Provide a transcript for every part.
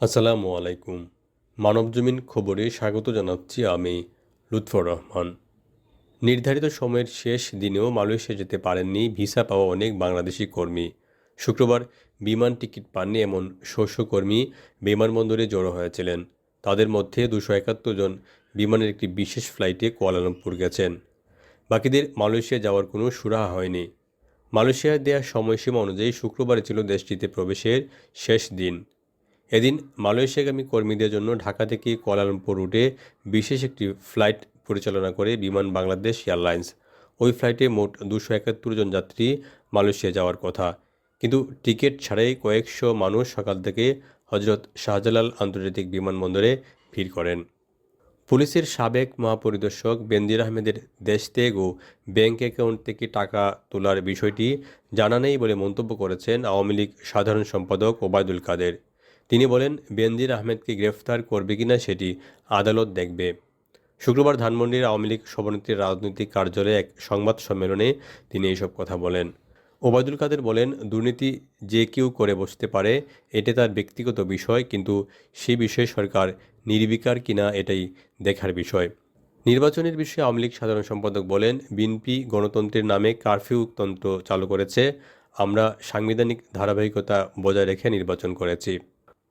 আসসালামু আলাইকুম। মানবজমিন খবরে স্বাগত জানাচ্ছি আমি লুৎফর রহমান। নির্ধারিত সময়ের শেষ দিনেও মালয়েশিয়া যেতে পারেননি, ভিসা পাওয়া অনেক বাংলাদেশি কর্মী। শুক্রবার বিমান টিকিট পাননি এমন শস্য কর্মী বিমানবন্দরে জড়ো হয়েছিলেন। তাদের মধ্যে দুশো একাত্তর জন বিমানের একটি বিশেষ ফ্লাইটে কুয়ালালামপুর গেছেন। বাকিদের মালয়েশিয়া যাওয়ার কোনো সুরাহা হয়নি। মালয়েশিয়ার দেওয়া সময়সীমা অনুযায়ী শুক্রবারে ছিল দেশটিতে প্রবেশের শেষ দিন। এদিন মালয়েশিয়াগামী কর্মীদের জন্য ঢাকা থেকে কুয়ালালামপুর রুটে বিশেষ একটি ফ্লাইট পরিচালনা করে বিমান বাংলাদেশ এয়ারলাইন্স। ওই ফ্লাইটে মোট দুশো একাত্তর জন যাত্রী মালয়েশিয়া যাওয়ার কথা। কিন্তু টিকিট ছাড়াই কয়েকশো মানুষ সকাল থেকে হজরত শাহজালাল আন্তর্জাতিক বিমানবন্দরে ভিড় করেন। পুলিশের সাবেক মহাপরিদর্শক বেনজির আহমেদের দেশ ত্যাগ ও ব্যাংক অ্যাকাউন্ট থেকে টাকা তোলার বিষয়টি জানা নেই বলে মন্তব্য করেছেন আওয়ামী লীগ সাধারণ সম্পাদক ওবায়দুল কাদের। তিনি বলেন, বেনজির আহমেদকে গ্রেফতার করবে কিনা সেটি আদালত দেখবে। শুক্রবার ধানমন্ডির আওয়ামী লীগ সভানেত্রীর রাজনৈতিক কার্যালয়ে এক সংবাদ সম্মেলনে তিনি এইসব কথা বলেন। ওবায়দুল কাদের বলেন, দুর্নীতি যে কেউ করে বসতে পারে, এটা তার ব্যক্তিগত বিষয়, কিন্তু সেই বিষয়ে সরকার নির্বিকার কিনা এটাই দেখার বিষয়। নির্বাচনের বিষয়ে আওয়ামী লীগ সাধারণ সম্পাদক বলেন, বিএনপি গণতন্ত্রের নামে কারফিউতন্ত্র চালু করেছে, আমরা সাংবিধানিক ধারাবাহিকতা বজায় রেখে নির্বাচন করেছি।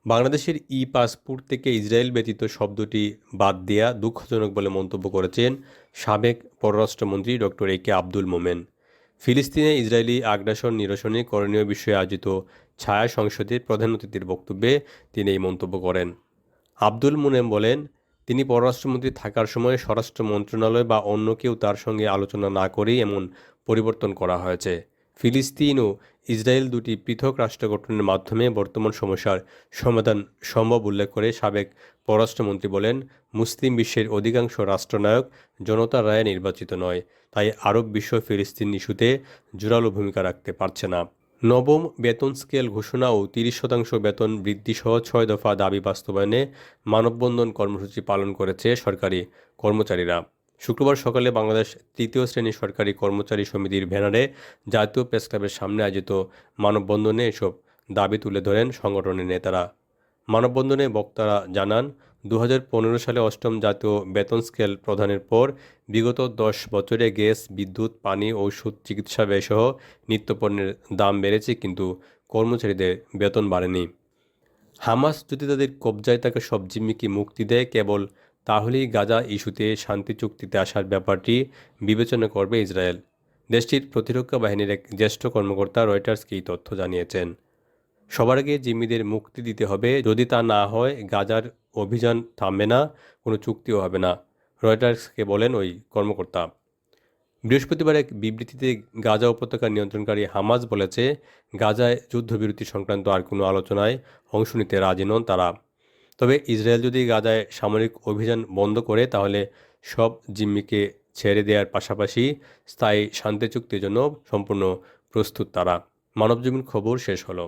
বাংলাদেশের ই পাসপোর্ট থেকে ইসরায়েল ব্যতীত শব্দটি বাদ দেয়া দুঃখজনক বলে মন্তব্য করেছেন সাবেক পররাষ্ট্রমন্ত্রী ডক্টর এ কে আব্দুল মোমেন। ফিলিস্তিনে ইসরায়েলি আগ্রাসন নিরসনে করণীয় বিষয়ে আয়োজিত ছায়া সংসদের প্রধান অতিথির বক্তব্যে তিনি এই মন্তব্য করেন। আব্দুল মুনেম বলেন, তিনি পররাষ্ট্রমন্ত্রী থাকার সময় স্বরাষ্ট্র মন্ত্রণালয় বা অন্য কেউ তার সঙ্গে আলোচনা না করেই এমন পরিবর্তন করা হয়েছে। ফিলিস্তিন ও ইসরায়েল দুটি পৃথক রাষ্ট্র গঠনের মাধ্যমে বর্তমান সমস্যার সমাধান সম্ভব উল্লেখ করে সাবেক পররাষ্ট্রমন্ত্রী বলেন, মুসলিম বিশ্বের অধিকাংশ রাষ্ট্রনায়ক জনতার রায়ে নির্বাচিত নয়, তাই আরব বিশ্ব ফিলিস্তিন ইস্যুতে জোরালো ভূমিকা রাখতে পারছে না। নবম বেতন স্কেল ঘোষণা ও তিরিশ শতাংশ বেতন বৃদ্ধিসহ ছয় দফা দাবি বাস্তবায়নে মানববন্ধন কর্মসূচি পালন করেছে সরকারি কর্মচারীরা। শুক্রবার সকালে বাংলাদেশ তৃতীয় শ্রেণির সরকারি কর্মচারী সমিতির ব্যানারে জাতীয় প্রেসক্লাবের সামনে আয়োজিত মানববন্ধনে এসব দাবি তুলে ধরেন সংগঠনের নেতারা। মানববন্ধনে বক্তারা জানান দু হাজার পনেরো সালে অষ্টম জাতীয় বেতন স্কেল প্রদানের পর বিগত দশ বছরে গ্যাস, বিদ্যুৎ, পানি ঔষধ চিকিৎসা ব্যয়সহ নিত্যপণ্যের দাম বেড়েছে কিন্তু কর্মচারীদের বেতন বাড়েনি। হামাস যদি তাদের কবজায় থাকা সব জিম্মিকে মুক্তি দেয়, কেবল তাহলেই গাজা ইস্যুতে শান্তি চুক্তিতে আসার ব্যাপারটি বিবেচনা করবে ইসরায়েল। দেশটির প্রতিরক্ষা বাহিনীর এক জ্যেষ্ঠ কর্মকর্তা রয়টার্সকে এই তথ্য জানিয়েছেন। সবার আগে জিম্মিদের মুক্তি দিতে হবে। যদি তা না হয়, গাজার অভিযান থামবে না, কোনো চুক্তিও হবে না, রয়টার্সকে বলেন ওই কর্মকর্তা। বৃহস্পতিবার এক বিবৃতিতে গাজা উপত্যকা নিয়ন্ত্রণকারী হামাজ বলেছে, গাজায় যুদ্ধবিরতি সংক্রান্ত আর কোনো আলোচনায় অংশ নিতে রাজি নন তারা। তবে ইসরায়েল যদি গাজায় সামরিক অভিযান বন্ধ করে, তাহলে সব জিম্মিকে ছেড়ে দেওয়ার পাশাপাশি স্থায়ী শান্তি চুক্তির জন্য সম্পূর্ণ প্রস্তুত তারা। মানবজীবন খবর শেষ হলো।